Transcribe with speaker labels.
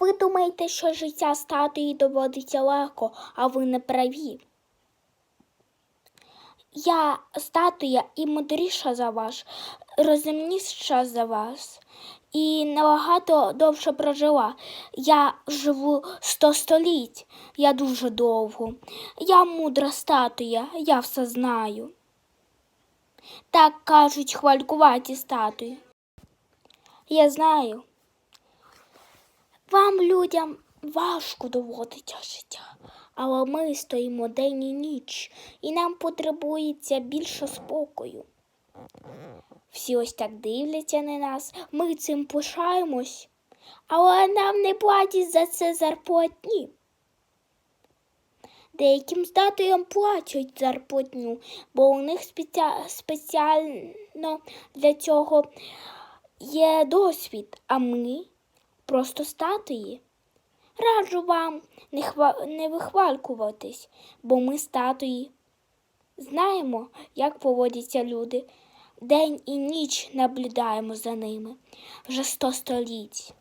Speaker 1: ви думаєте, що життя статуї доводиться легко, а ви не праві. Я статуя і мудріша за вас, розумніша за вас і набагато довше прожила. Я живу сто століть, я дуже довго. Я мудра статуя, я все знаю. Так кажуть хвалькуваті статуї. Я знаю. Людям, важко доводиться життя, але ми стоїмо день і ніч, і нам потребується більше спокою. Всі ось так дивляться на нас, ми цим пишаємось, але нам не платять за це зарплатні. Деяким статуям платять зарплатню, бо у них спеціа- спеціально для цього є досвід, а ми просто статуї. Раджу вам не, хва... не вихвалькуватись, бо ми статуї. Знаємо, як поводяться люди. День і ніч наблюдаємо за ними вже сто століть.